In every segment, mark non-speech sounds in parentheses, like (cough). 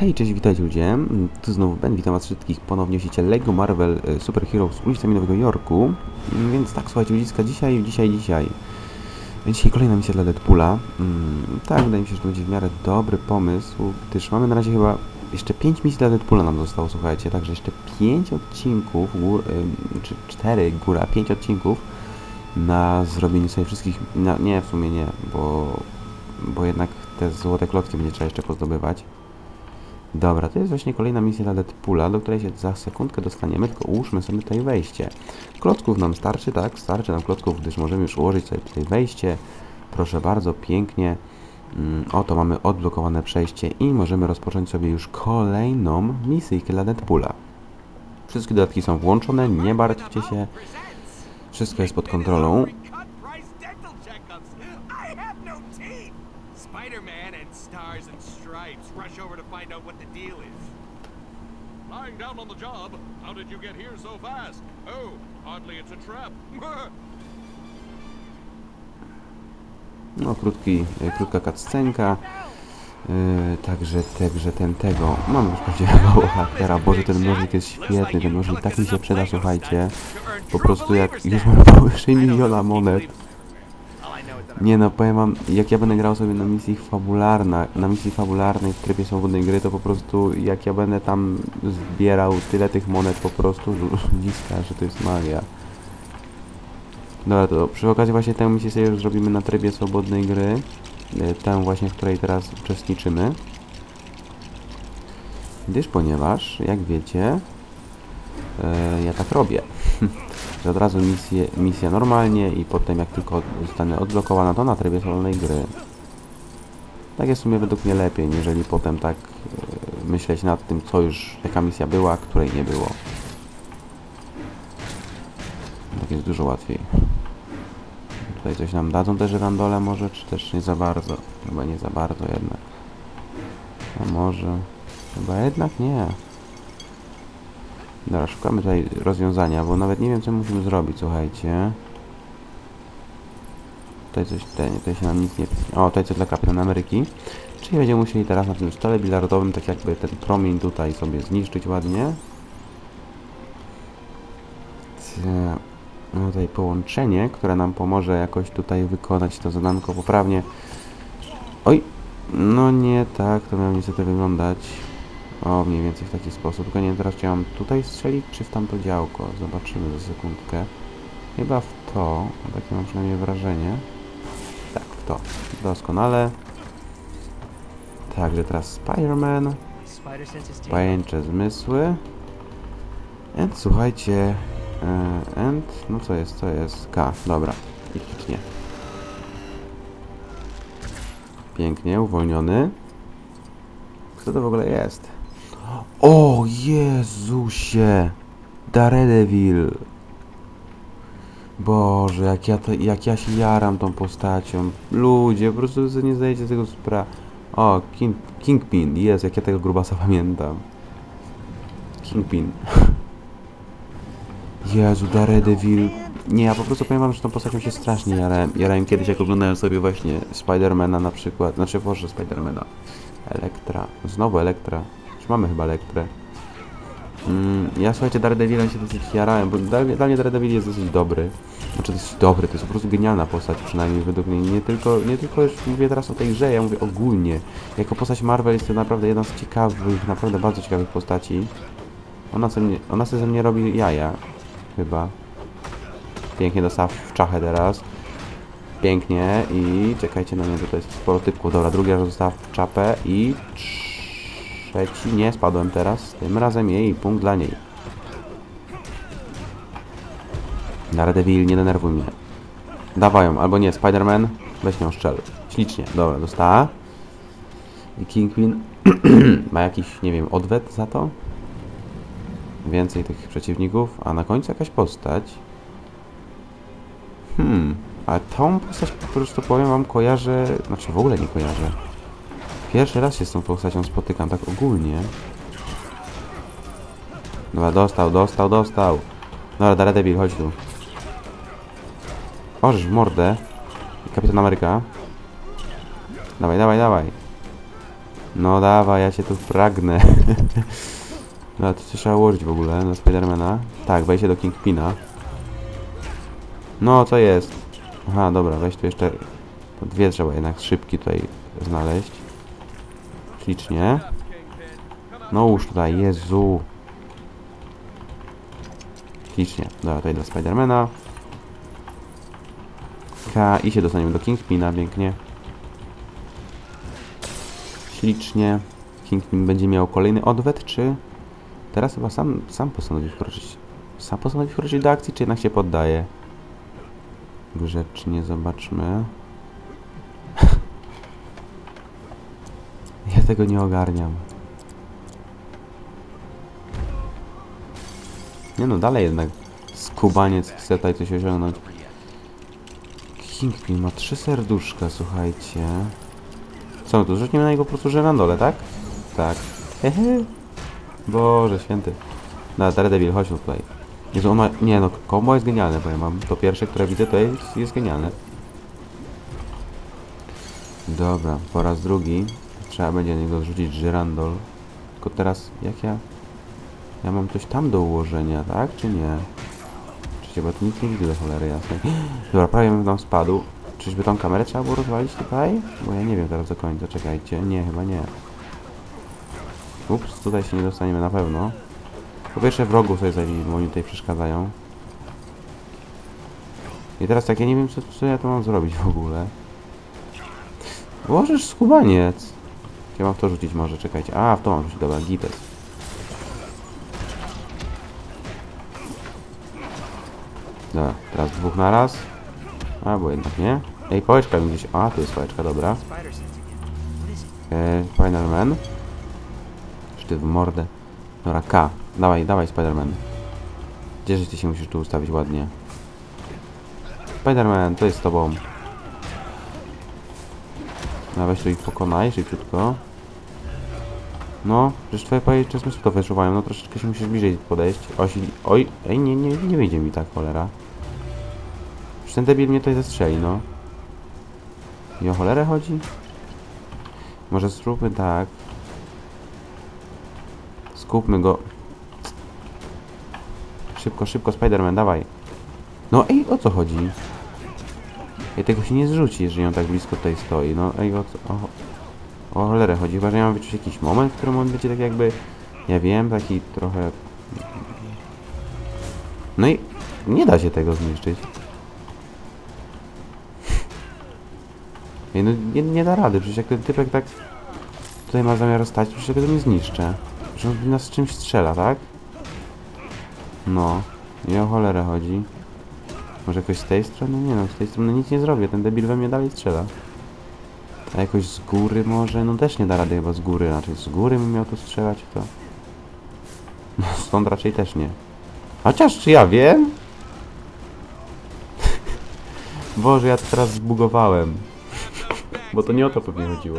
Hej, cześć, witajcie ludzie. Mm, Tu znowu Ben, witam was wszystkich ponownie w LEGO Marvel e, Super Heroes z ulicami Nowego Jorku. Mm, Więc tak, słuchajcie, ludziska, dzisiaj, dzisiaj, dzisiaj. Dzisiaj kolejna misja dla Deadpoola. Mm, tak, wydaje mi się, że to będzie w miarę dobry pomysł, gdyż mamy na razie chyba jeszcze 5 misji dla Deadpoola nam zostało, słuchajcie, także jeszcze 5 odcinków, gór, czy 4 góra, 5 odcinków na zrobienie sobie wszystkich, nie, w sumie nie, bo, bo jednak te złote klocki będzie trzeba jeszcze pozdobywać. Dobra, to jest właśnie kolejna misja dla Deadpoola, do której się za sekundkę dostaniemy, tylko ułóżmy sobie tutaj wejście. Klocków nam starczy, tak? Starczy nam klocków, gdyż możemy już ułożyć sobie tutaj wejście. Proszę bardzo, pięknie. Mm, Oto mamy odblokowane przejście i możemy rozpocząć sobie już kolejną misyjkę dla Deadpoola. Wszystkie dodatki są włączone, nie martwcie się. Wszystko jest pod kontrolą. Lying down on the job. How did you get here so fast? Oh, it's a trap. (laughs) No, krótki, krótka cutscenka. Yy, także, także ten tego. Mam już prawdziwego bohatera. Boże, ten nożnik jest świetny. Ten nożnik tak mi się przyda, słuchajcie. Po prostu jak już mamy (laughs) powyżej miliona monet. Nie no, powiem wam, jak ja będę grał sobie na misji fabularna, na misji fabularnej w trybie swobodnej gry, to po prostu jak ja będę tam zbierał tyle tych monet po prostu, ludziska, że to jest magia. Dobra, to przy okazji właśnie tę misję sobie już zrobimy na trybie swobodnej gry. e, Tę właśnie, w której teraz uczestniczymy. Gdyż ponieważ, jak wiecie, e, ja tak robię. (laughs) od razu misję, misja normalnie i potem jak tylko zostanę odblokowana, to na trybie swobodnej gry. Tak jest w sumie według mnie lepiej, niżeli potem tak e, myśleć nad tym, co już, jaka misja była, której nie było. Tak jest dużo łatwiej. Tutaj coś nam dadzą te żyrandole może, czy też nie za bardzo? Chyba nie za bardzo jednak. A może... Chyba jednak nie. Dobra, szukamy tutaj rozwiązania, bo nawet nie wiem co musimy zrobić, słuchajcie. Tutaj coś, tutaj, tutaj się nam nic nie... O, tutaj coś dla Kapitana Ameryki. Czyli będziemy musieli teraz na tym stole bilardowym tak jakby ten promień tutaj sobie zniszczyć ładnie. No tutaj połączenie, które nam pomoże jakoś tutaj wykonać to zadanko poprawnie. Oj! No nie tak, to miało niestety wyglądać. O, mniej więcej w taki sposób. Tylko nie wiem teraz, czy ja mam tutaj strzelić, czy w tamto działko. Zobaczymy za sekundkę. Chyba w to. Takie mam przynajmniej wrażenie. Tak, w to. Doskonale. Także teraz Spider-Man. Pajęcze zmysły. And słuchajcie. e, And, no co jest, co jest? K, dobra. I. Pięknie, uwolniony. Kto to w ogóle jest? O Jezusie! Daredevil! Boże, jak ja, to, jak ja się jaram tą postacią. Ludzie, po prostu sobie nie zdajecie tego sprawy. O, King, Kingpin, jest, jak ja tego grubasa pamiętam. Kingpin. (laughs) Jezu, Daredevil. Nie, ja po prostu wam, że tą postacią się strasznie jarałem. Jarałem kiedyś, jak oglądałem sobie właśnie Spidermana na przykład. Znaczy, Boże, Spidermana. Elektra. Znowu Elektra. Mamy chyba Elektrę. Mm, ja słuchajcie, Daredevilem się dosyć jarałem, bo dla, dla mnie Daredevil jest dosyć dobry. Znaczy dosyć dobry, to jest po prostu genialna postać, przynajmniej według mnie. Nie tylko, nie tylko już mówię teraz o tej grze, ja mówię ogólnie. Jako postać Marvel jest to naprawdę jedna z ciekawych, naprawdę bardzo ciekawych postaci. Ona sobie, ona sobie ze mnie robi jaja, chyba. Pięknie dostała w czachę teraz. Pięknie i czekajcie na mnie, tutaj jest sporo typków. Dobra, drugi raz została w czapę i trzeci, nie, spadłem teraz. Tym razem jej, punkt dla niej. Daredevil, nie denerwuj mnie. Dawają, albo nie, Spider-Man, weź nią strzel. Ślicznie, dobra, dostała. I Kingpin (clears throat) ma jakiś, nie wiem, odwet za to? Więcej tych przeciwników, a na końcu jakaś postać. Hmm, a tą postać po prostu powiem wam kojarzę, znaczy w ogóle nie kojarzę. Pierwszy raz się z tą postacią spotykam, tak ogólnie. Dobra, dostał, dostał, dostał. Dobra, Daredevil, chodź tu. W mordę. Kapitan Ameryka. Dawaj, dawaj, dawaj. No dawaj, ja cię tu pragnę. (laughs) No, to trzeba ułożyć w ogóle na Spidermana. Tak, się do Kingpina. No, co jest? Aha, dobra, weź tu jeszcze... Dwie trzeba jednak szybki tutaj znaleźć. Ślicznie. No już tutaj, Jezu. Ślicznie. Dobra, tutaj dla Spidermana. I się dostaniemy do Kingpina, pięknie. Ślicznie. Kingpin będzie miał kolejny odwet, czy... Teraz chyba sam, sam postanowi wkroczyć. Sam postanowi wkroczyć do akcji, czy jednak się poddaje? Grzecznie zobaczmy. Ja tego nie ogarniam. Nie no, dalej jednak skubaniec chce tutaj coś osiągnąć. Kingpin ma trzy serduszka, słuchajcie. Co, tu rzucimy na niego po prostu żerandole, tak? Tak. Hehe. Boże święty. No, Daredevil, chodź tu tutaj. Jezu, on ma... Nie no, combo jest genialne, powiem wam. To pierwsze, które widzę, to jest, jest genialne. Dobra, po raz drugi. Trzeba będzie na niego zrzucić żyrandol. Tylko teraz, jak ja... Ja mam coś tam do ułożenia, tak? Czy nie? Czyżby, bo tu nic nie widzę cholery jasnej. (gasps) Dobra, prawie bym tam spadł. Czyżby tą kamerę trzeba było rozwalić tutaj? Bo ja nie wiem teraz do końca, czekajcie. Nie, chyba nie. Ups, tutaj się nie dostaniemy na pewno. Po pierwsze wrogów sobie zabili, bo oni tutaj przeszkadzają. I teraz tak, ja nie wiem co, co ja to mam zrobić w ogóle. Możesz skubaniec. Ja mam to rzucić może, czekajcie. A, w to mam rzucić, dobra, gites. Dobra, teraz dwóch na raz. Albo jednak nie. Ej, pałeczka mi gdzieś... A, tu jest pałeczka, dobra. E, Final Man. Sztyw w mordę. Dobra, K. Dawaj, dawaj Spider-Man. Gdzieżeś ty się musisz tu ustawić ładnie. Spider-Man, to jest z tobą. No weź tu ich pokonaj szybciutko. No, przecież twoje pajęcze zmysły to wyczuwają, no troszeczkę się musisz bliżej podejść. Osi... Oj, ej, nie, nie, nie wyjdzie mi tak, cholera. Przecież ten debil mnie tutaj zastrzeli, no. I o cholerę chodzi? Może zróbmy tak. Skupmy go. Szybko, szybko, Spider-Man, dawaj. No ej, o co chodzi? Ej, tego się nie zrzuci, jeżeli on tak blisko tutaj stoi. No ej, o co... O, o cholerę chodzi. Chyba, że ja mam wyczuć jakiś moment, w którym on będzie tak jakby... Ja wiem, taki trochę... No i nie da się tego zniszczyć. No nie, nie da rady, przecież jak ten typek tak tutaj ma zamiar stać, przecież ja go nie zniszczę. Że on nas czymś strzela, tak? No. I o cholerę chodzi. Może jakoś z tej strony? Nie no, z tej strony nic nie zrobię, ten debil we mnie dalej strzela. A jakoś z góry może? No też nie da rady chyba z góry, raczej z góry bym miał tu strzelać to. No stąd raczej też nie. Chociaż czy ja wiem? (laughs) Boże, ja to teraz zbugowałem. (laughs) Bo to nie o to pewnie chodziło.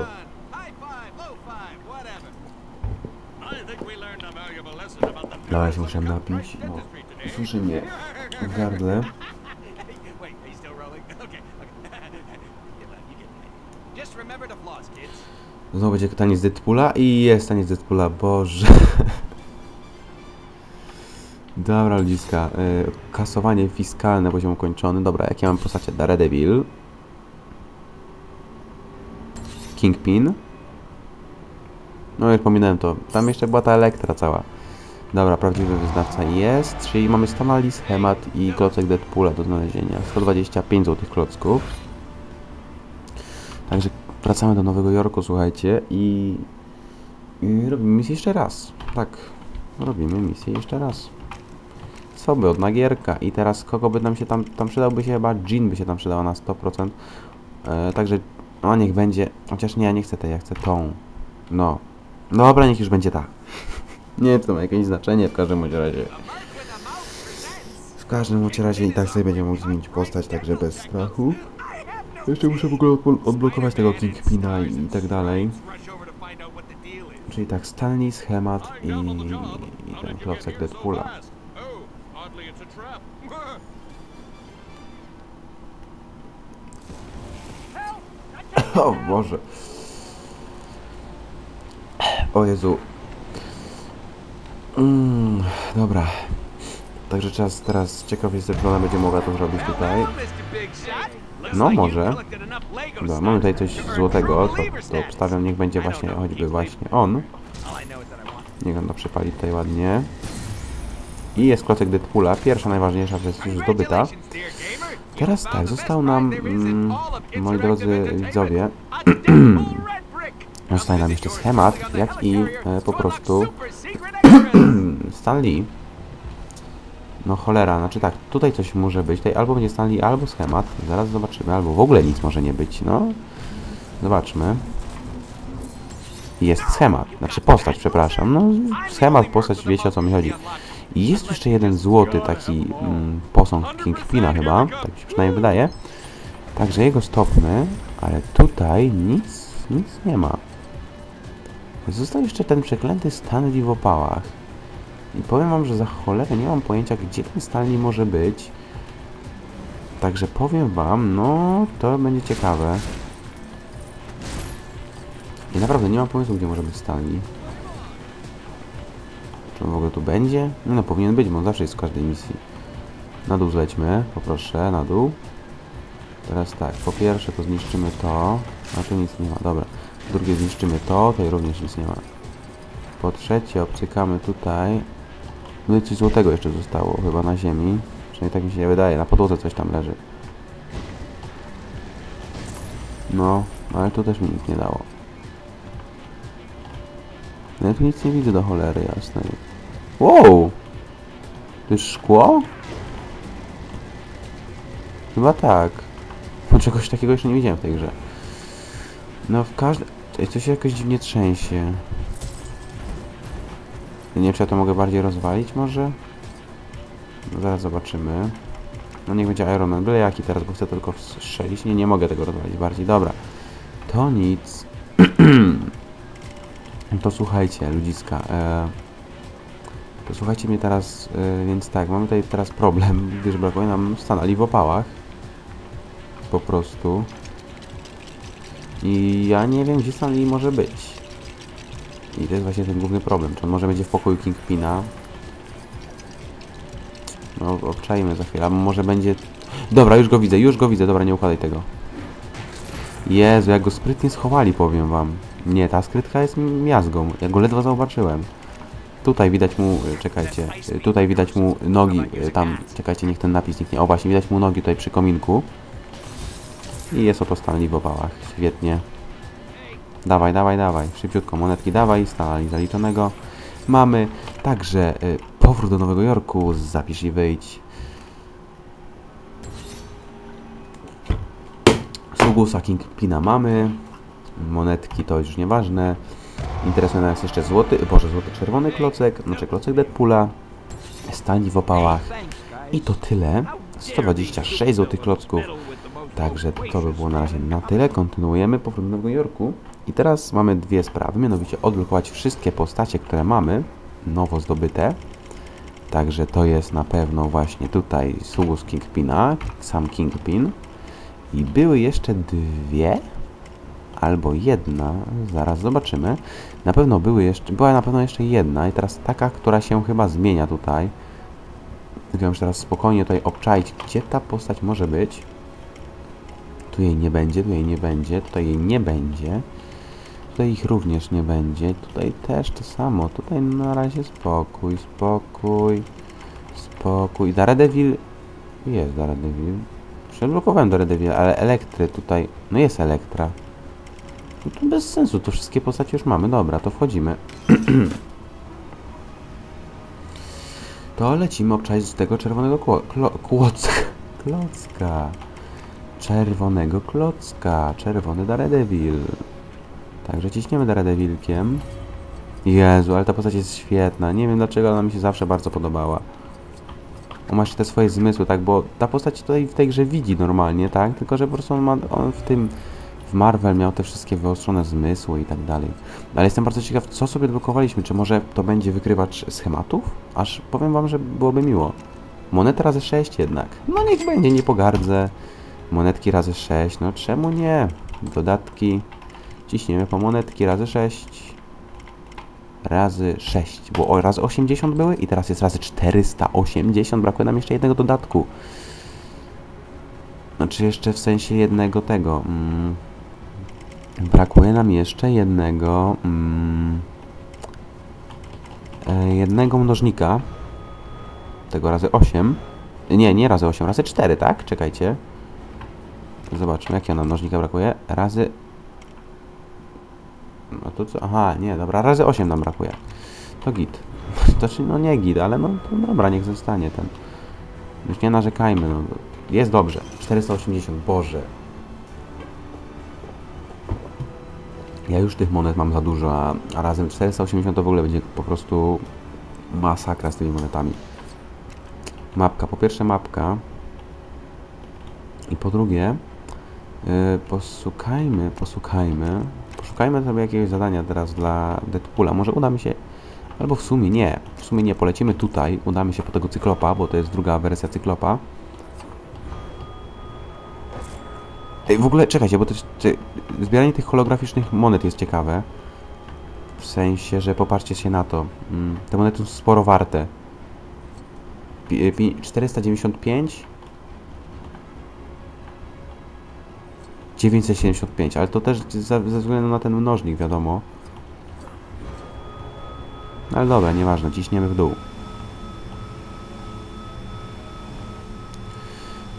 Ja się muszę napić, bo suszy mnie w gardle. Znowu będzie taniec Deadpoola i jest taniec Deadpoola, boże. (laughs) Dobra ludziska, y, kasowanie fiskalne, poziom kończony. Dobra, jakie mam postacie? Daredevil. Kingpin. No jak pominąłem to, tam jeszcze była ta Elektra cała. Dobra, prawdziwy wyznawca jest, czyli mamy Stamali, schemat i klocek Deadpoola do znalezienia. 125 zł klocków. Także wracamy do Nowego Jorku, słuchajcie, i, i robimy misję jeszcze raz. Tak, robimy misję jeszcze raz. Co by, od nagierka. I teraz kogo by nam się tam, tam przydałby się chyba, Jean by się tam przydała na 100%. E, także, no niech będzie, chociaż nie, ja nie chcę tej, ja chcę tą. No, dobra, niech już będzie ta. (laughs) nie wiem, to ma jakieś znaczenie, w każdym razie. W każdym razie i tak sobie będziemy mogli zmienić postać, także bez strachu. Jeszcze muszę w ogóle odblo- odblokować tego Kingpina i, tak dalej. Czyli tak, Stanley, schemat i, i ten klocek Deadpoola. O Boże. O Jezu. Mm, dobra. Także czas teraz ciekaw jestem, czy będzie mogła to zrobić tutaj. No może. Dobra, mamy tutaj coś złotego, to, to obstawiam, niech będzie właśnie, choćby właśnie on. Niech on to przypali tutaj ładnie. I jest klocek Deadpoola, pierwsza najważniejsza rzecz już zdobyta. Teraz tak, został nam, mm, moi drodzy widzowie, (clears throat) zostaje nam jeszcze schemat, jak i e, po prostu (clears throat) Stan Lee. No cholera, znaczy tak, tutaj coś może być, tutaj albo będzie Stan Lee, albo schemat, zaraz zobaczymy, albo w ogóle nic może nie być, no. Zobaczmy. Jest schemat, znaczy postać, przepraszam, no schemat, postać, wiecie o co mi chodzi. I jest jeszcze jeden złoty taki mm, posąg Kingpina chyba, tak mi się przynajmniej wydaje. Także jego stopmy, ale tutaj nic, nic nie ma. Został jeszcze ten przeklęty Stanley w opałach. I powiem wam, że za cholerę nie mam pojęcia, gdzie ten Stanley może być. Także powiem wam, no to będzie ciekawe. I naprawdę nie mam pomysłu, gdzie może być Stanley. Czy on w ogóle tu będzie? No, no powinien być, bo on zawsze jest w każdej misji. Na dół zlećmy, poproszę, na dół. Teraz tak, po pierwsze to zniszczymy to. A tu nic nie ma, dobra. Drugie zniszczymy to, tutaj również nic nie ma. Po trzecie obcykamy tutaj. No i coś złotego jeszcze zostało chyba na ziemi. Przynajmniej tak mi się wydaje, na podłodze coś tam leży. No, ale to też mi nic nie dało. No ja tu nic nie widzę do cholery jasnej. Wow! To jest szkło? Chyba tak. Bo czegoś takiego jeszcze nie widziałem w tej grze. No w każdym... To się jakoś dziwnie trzęsie. Nie wiem, czy ja to mogę bardziej rozwalić może? No, zaraz zobaczymy. No niech będzie Iron Man. Byle jaki teraz, bo chcę tylko strzelić. Nie, nie mogę tego rozwalić bardziej. Dobra. To nic. (clears throat) to słuchajcie, ludziska. E, to słuchajcie mnie teraz, e, więc tak, mamy tutaj teraz problem, gdyż brakuje nam stanali w opałach. Po prostu. I ja nie wiem, gdzie Stanley może być. I to jest właśnie ten główny problem. Czy on może będzie w pokoju Kingpina? No, obczajmy za chwilę. A może będzie... Dobra, już go widzę, już go widzę. Dobra, nie układaj tego. Jezu, jak go sprytnie schowali, powiem wam. Nie, ta skrytka jest miazgą. Ja go ledwo zauważyłem. Tutaj widać mu, czekajcie, tutaj widać mu nogi, tam, czekajcie, niech ten napis niknie. O, właśnie, widać mu nogi tutaj przy kominku. I jest oto Stanley w opałach. Świetnie. Dawaj, dawaj, dawaj. Szybciutko monetki dawaj. Stanley zaliczonego. Mamy także y, powrót do Nowego Jorku. Zapisz i wyjdź. Sługusa Kingpina mamy. Monetki to już nieważne. Interesuje nas jeszcze złoty, boże, złoty czerwony klocek, znaczy klocek Deadpoola. Stani w opałach. I to tyle. 126 złotych klocków. Także to by było na razie na tyle. Kontynuujemy powrót do Nowego Jorku. I teraz mamy dwie sprawy, mianowicie odblokować wszystkie postacie, które mamy, nowo zdobyte. Także to jest na pewno właśnie tutaj Sugus Kingpina, sam Kingpin. I były jeszcze dwie, albo jedna, zaraz zobaczymy. Na pewno były jeszcze, była na pewno jeszcze jedna i teraz taka, która się chyba zmienia tutaj. Tylko teraz spokojnie tutaj obczaić, gdzie ta postać może być. Tu jej nie będzie, tu jej nie będzie, tutaj jej nie będzie. Tutaj ich również nie będzie. Tutaj też to samo. Tutaj na razie spokój, spokój, spokój. Daredevil... Jest Daredevil. Przeblokowałem Daredevil, ale Elektry tutaj... No jest Elektra. No to bez sensu, to wszystkie postacie już mamy. Dobra, to wchodzimy. (clears throat) to lecimy obczaić z tego czerwonego. Kłocka. (laughs) Klocka. Czerwonego klocka. Czerwony Daredevil. Także ciśniemy Daredevilkiem. Jezu, ale ta postać jest świetna. Nie wiem dlaczego ona mi się zawsze bardzo podobała. On ma te swoje zmysły, tak, bo ta postać tutaj w tej grze widzi normalnie, tak? Tylko, że po prostu on, ma, on w tym... W Marvel miał te wszystkie wyostrzone zmysły i tak dalej. Ale jestem bardzo ciekaw, co sobie odblokowaliśmy. Czy może to będzie wykrywacz schematów? Aż powiem wam, że byłoby miło. Moneta razy 6 jednak. No niech będzie, nie pogardzę. Monetki razy 6, no czemu nie? Dodatki. Ciśniemy po monetki razy 6. razy 6, bo o, razy 80 były i teraz jest razy 480, brakuje nam jeszcze jednego dodatku. Znaczy jeszcze w sensie jednego tego. Mm, brakuje nam jeszcze jednego. Mm, e, jednego mnożnika. Tego razy 8. Nie, nie razy 8, razy 4, tak? Czekajcie. Zobaczmy, jakiego nam mnożnika brakuje. Razy... No to co? Aha, nie, dobra, razy 8 nam brakuje. To git. (laughs) Znaczy, no nie git, ale no to dobra, niech zostanie ten. Już nie narzekajmy, no. Jest dobrze. 480, Boże. Ja już tych monet mam za dużo, a, a razem 480 to w ogóle będzie po prostu masakra z tymi monetami. Mapka. Po pierwsze mapka. I po drugie yy, posukajmy, posukajmy. Poszukajmy sobie jakiegoś zadania teraz dla Deadpoola. Może uda mi się... Albo w sumie nie. W sumie nie. Polecimy tutaj. Udamy się po tego Cyklopa, bo to jest druga wersja Cyklopa. Ej, w ogóle czekajcie, bo to ty, zbieranie tych holograficznych monet jest ciekawe. W sensie, że popatrzcie się na to. Mm, te monety są sporo warte. Pi- pi- 495 975, ale to też ze, względu na ten mnożnik, wiadomo. No Ale dobra, nieważne, ciśniemy w dół.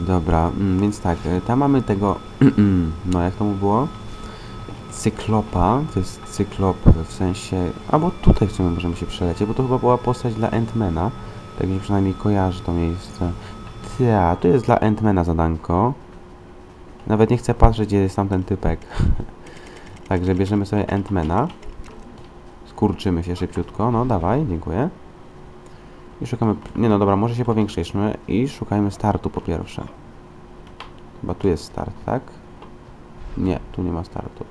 Dobra, mm, więc tak, e, tam mamy tego, (clears throat) no jak to mu było? Cyklopa, to jest cyklop w sensie, albo tutaj w sumie możemy się przelecieć, bo to chyba była postać dla Antmana, tak mi przynajmniej kojarzy to miejsce. Tia, tu jest dla Antmana zadanko. Nawet nie chcę patrzeć, gdzie jest tamten typek. (laughs) Także bierzemy sobie Antmana. Skurczymy się szybciutko, no dawaj, dziękuję. I szukamy, nie no dobra, może się powiększymy i szukajmy startu po pierwsze. Chyba tu jest start, tak? Nie, tu nie ma startu.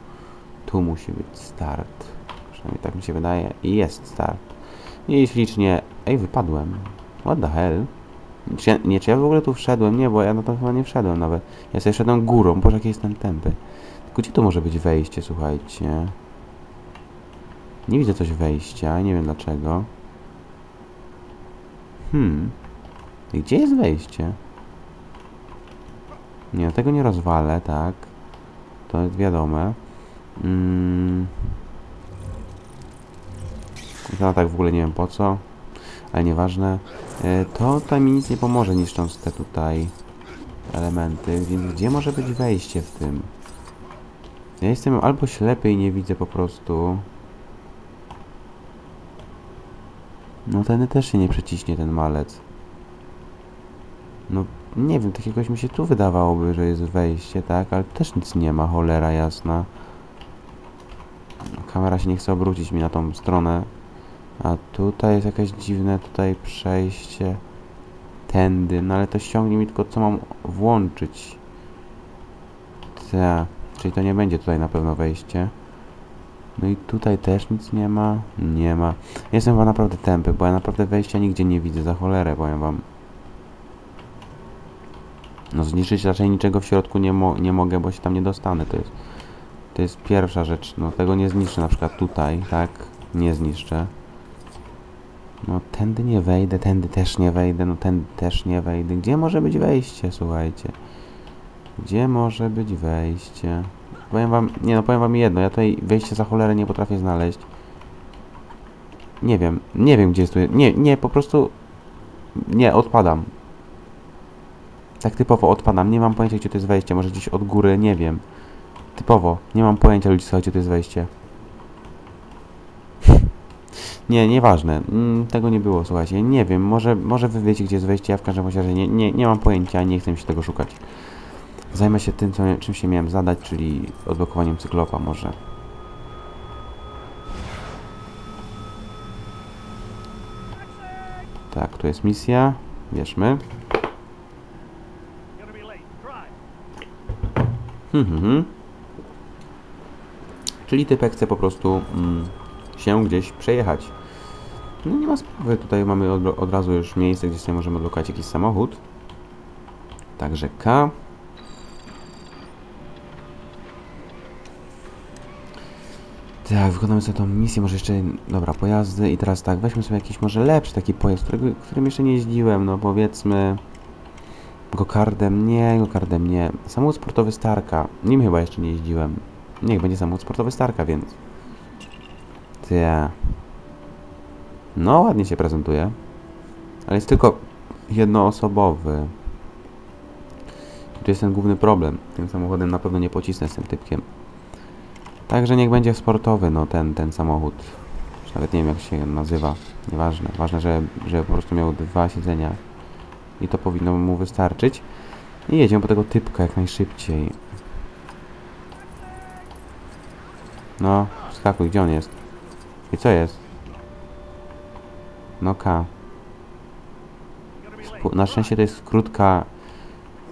Tu musi być start. Przynajmniej tak mi się wydaje. I jest start. I ślicznie... Ej, wypadłem. What the hell? Czy ja, nie, czy ja w ogóle tu wszedłem? Nie, bo ja na to chyba nie wszedłem nawet. Ja sobie szedłem górą. Boże, jaki jest ten tępy. Tylko gdzie to może być wejście, słuchajcie? Nie widzę coś wejścia. Nie wiem dlaczego. Hmm. Gdzie jest wejście? Nie, no tego nie rozwalę, tak. To jest wiadome. Mm. No tak w ogóle nie wiem po co. Ale nieważne. E, To tutaj mi nic nie pomoże niszcząc te tutaj elementy, więc gdzie może być wejście w tym? Ja jestem albo ślepy i nie widzę po prostu. No ten też się nie przeciśnie, ten malec. No nie wiem, tak jakoś mi się tu wydawałoby, że jest wejście, tak? Ale też nic nie ma, cholera jasna. Kamera się nie chce obrócić mi na tą stronę. A tutaj jest jakieś dziwne tutaj przejście. Tędy, no ale to ściągnie mi tylko co mam włączyć. Ta, czyli to nie będzie tutaj na pewno wejście. No i tutaj też nic nie ma. Nie ma. Jestem chyba naprawdę tępy, bo ja naprawdę wejścia nigdzie nie widzę. Za cholerę, powiem wam. No zniszczyć raczej niczego w środku nie, mo nie mogę, bo się tam nie dostanę. To jest, to jest pierwsza rzecz. No tego nie zniszczę na przykład tutaj, tak? Nie zniszczę. No tędy nie wejdę, tędy też nie wejdę, no tędy też nie wejdę. Gdzie może być wejście, słuchajcie? Gdzie może być wejście? Powiem wam, nie no, powiem wam jedno, ja tutaj wejście za cholerę nie potrafię znaleźć. Nie wiem, nie wiem gdzie jest tu, nie, nie, po prostu, nie, odpadam. Tak typowo odpadam, nie mam pojęcia gdzie to jest wejście, może gdzieś od góry, nie wiem. Typowo, nie mam pojęcia ludzi, słuchajcie, gdzie to jest wejście. Nie, nieważne. Mm, tego nie było, słuchajcie. Nie wiem, może, może wy wiecie, gdzie jest wejście, ja w każdym razie nie, nie, nie mam pojęcia, nie chcę się tego szukać. Zajmę się tym, co, czym się miałem zadać, czyli odblokowaniem cyklopa może. Tak, tu jest misja. Bierzmy. Hmm, hmm, hmm. Czyli typek chce po prostu mm, się gdzieś przejechać. No nie ma sprawy, tutaj mamy od, od razu już miejsce, gdzie sobie możemy odblokować jakiś samochód. Także K. Tak, wykonamy sobie tą misję, może jeszcze, dobra, pojazdy i teraz tak, weźmy sobie jakiś może lepszy taki pojazd, którego, którym jeszcze nie jeździłem, no powiedzmy Gokardem, nie, Gokardem nie, samochód sportowy Starka, nim chyba jeszcze nie jeździłem, niech będzie samochód sportowy Starka, więc Ty. No, ładnie się prezentuje, ale jest tylko jednoosobowy. I tu jest ten główny problem, tym samochodem na pewno nie pocisnę z tym typkiem. Także niech będzie sportowy, no ten, ten samochód. Nawet nie wiem jak się nazywa. Nieważne. Ważne, że, że po prostu miał dwa siedzenia. I to powinno mu wystarczyć. I jedziemy po tego typka jak najszybciej. No, skakuj, gdzie on jest? I co jest? No K. Na szczęście to jest krótka,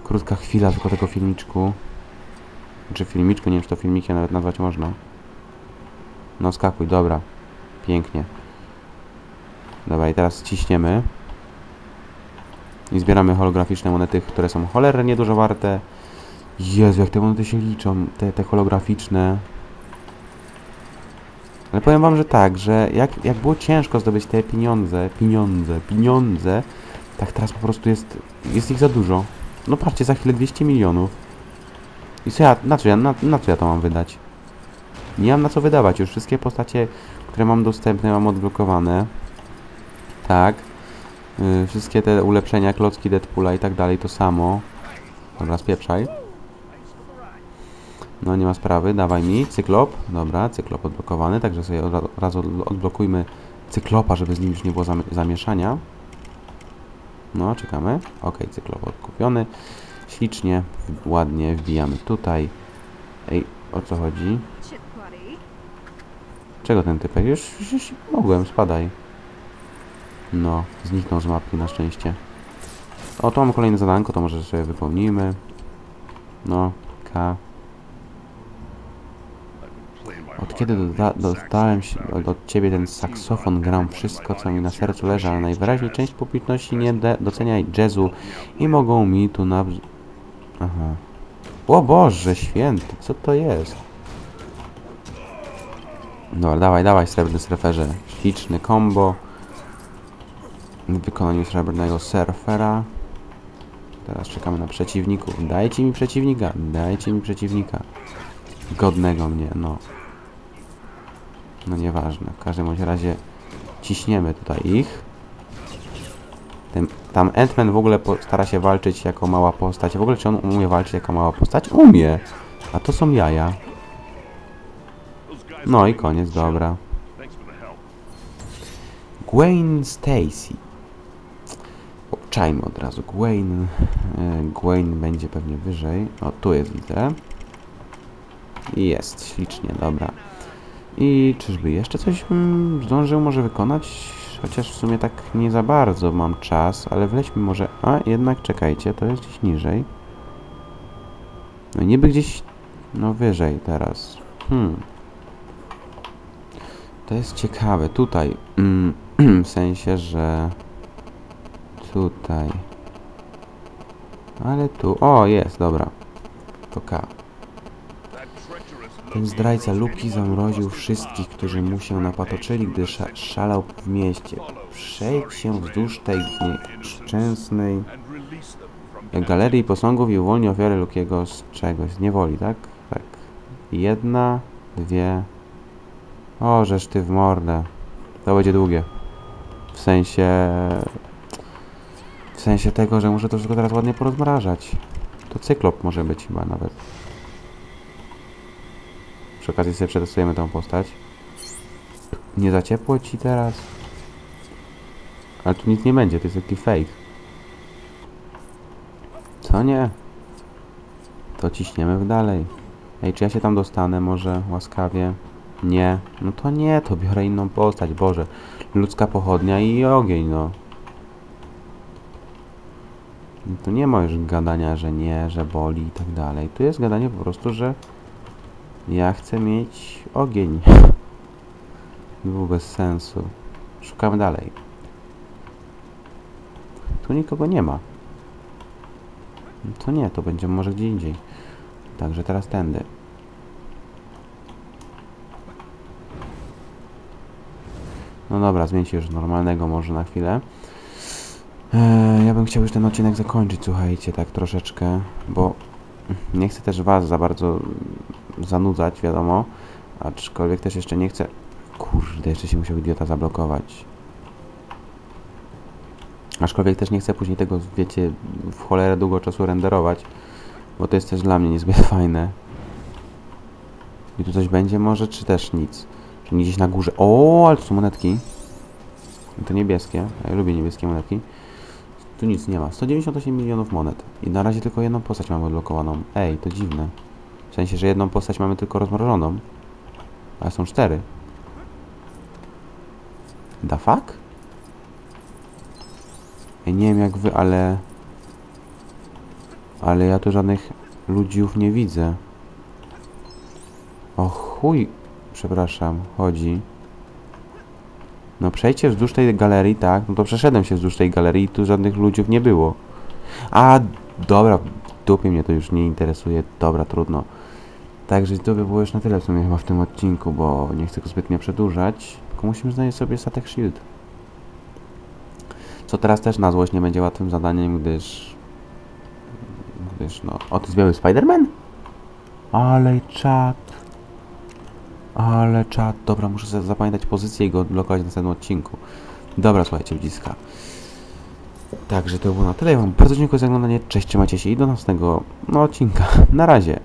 krótka chwila tylko tego filmiczku. Czy filmiczku, nie wiem czy to filmikiem nawet nazwać można. No skakuj, dobra. Pięknie. Dobra i teraz ciśniemy. I zbieramy holograficzne monety, które są cholernie dużo warte. Jezu, jak te monety się liczą, te, te holograficzne. Ale powiem wam, że tak, że jak, jak było ciężko zdobyć te pieniądze, pieniądze, pieniądze, tak teraz po prostu jest, jest ich za dużo. No patrzcie, za chwilę 200 milionów. I co ja, na co ja, na, na co ja to mam wydać? Nie mam na co wydawać, już wszystkie postacie, które mam dostępne, mam odblokowane. Tak. Yy, wszystkie te ulepszenia, klocki Deadpoola i tak dalej, to samo. Dobra, spieprzaj. No nie ma sprawy, dawaj mi. Cyklop, dobra, cyklop odblokowany, także sobie od razu od- odblokujmy cyklopa, żeby z nim już nie było zami- zamieszania. No, czekamy. Ok, cyklop odkupiony. Ślicznie, ładnie wbijamy tutaj. Ej, o co chodzi? Czego ten typek? Już, już, już mogłem, spadaj. No, zniknął z mapki na szczęście. O, tu mamy kolejne zadanko, to może sobie wypełnimy. No, K. Od kiedy dostałem od, ciebie ten saksofon, gram wszystko, co mi na sercu leży, ale najwyraźniej część publiczności nie docenia jazzu i mogą mi tu na... Aha. O Boże święty, co to jest? Dobra, dawaj, dawaj, srebrny surferze. Śliczny combo. W wykonaniu srebrnego surfera. Teraz czekamy na przeciwników. Dajcie mi przeciwnika, dajcie mi przeciwnika. Godnego mnie, no. No nieważne, w każdym bądź razie ciśniemy tutaj ich. Ten, tam Ant-Man w ogóle stara się walczyć jako mała postać. W ogóle czy on umie walczyć jako mała postać? Umie! A to są jaja. No i koniec, dobra. Gwen Stacy. Obczajmy od razu. Gwen. e, Gwen będzie pewnie wyżej. O, tu jest, widzę. Jest, ślicznie, dobra. I czyżby jeszcze coś bym zdążył może wykonać? Chociaż w sumie tak nie za bardzo mam czas, ale wlećmy może... A, jednak czekajcie, to jest gdzieś niżej. No niby gdzieś... No wyżej teraz. Hmm. To jest ciekawe. Tutaj. Mm, (clears throat) w sensie, że... Tutaj. Ale tu... O, jest, dobra. To K. Ten zdrajca Luki zamroził wszystkich, którzy mu się napatoczyli, gdy sza szalał w mieście. Przejdź się wzdłuż tej nieszczęsnej galerii posągów i uwolni ofiarę Lukiego z czegoś, z niewoli, tak? Tak. Jedna, dwie... O, żeż ty w mordę. To będzie długie. W sensie... W sensie tego, że muszę to wszystko teraz ładnie porozmrażać. To cyklop może być chyba nawet. Przy okazji sobie przetestujemy tą postać. Nie za ciepło ci teraz? Ale tu nic nie będzie, to jest taki fake. Co nie? To ciśniemy w dalej. Ej, czy ja się tam dostanę może łaskawie? Nie. No to nie, to biorę inną postać, Boże. Ludzka pochodnia i ogień, no. No Tu nie ma już gadania, że nie, że boli i tak dalej. Tu jest gadanie po prostu, że ja chcę mieć ogień. Było bez sensu. Szukamy dalej. Tu nikogo nie ma. No To nie, to będzie może gdzie indziej. Także teraz tędy. No dobra, zmieńcie już normalnego może na chwilę. Eee, ja bym chciał już ten odcinek zakończyć, słuchajcie, tak troszeczkę, bo nie chcę też was za bardzo zanudzać, wiadomo. Aczkolwiek też jeszcze nie chcę... Kurde, jeszcze się musiał idiota zablokować. Aczkolwiek też nie chcę później tego, wiecie, w cholerę długo czasu renderować, bo to jest też dla mnie niezbyt (laughs) fajne. I tu coś będzie może, czy też nic? Czy gdzieś na górze? O, ale tu są monetki. To niebieskie. Ja lubię niebieskie monetki. Tu nic nie ma. 198 milionów monet. I na razie tylko jedną postać mamy odblokowaną. Ej, to dziwne. W sensie, że jedną postać mamy tylko rozmrożoną. Ale są cztery. Da fuck? Ja nie wiem jak wy, ale... Ale ja tu żadnych ludziów nie widzę. O chuj, przepraszam, chodzi. No przejdźcie wzdłuż tej galerii, tak? No to przeszedłem się wzdłuż tej galerii i tu żadnych ludziów nie było. A, dobra, dupie mnie to już nie interesuje. Dobra, trudno. Także to by było już na tyle w sumie chyba w tym odcinku, bo nie chcę go zbytnio przedłużać. Tylko musimy znaleźć sobie statek Shield. Co teraz też na złość nie będzie łatwym zadaniem, gdyż... Gdyż, no... O, to jest biały Spider-Man? Ale czad. Ale czad. Dobra, muszę zapamiętać pozycję i go odblokować w następnym odcinku. Dobra, słuchajcie, ludziska. Także to było na tyle. Ja wam bardzo dziękuję za oglądanie. Cześć, trzymajcie się i do następnego no, odcinka. Na razie.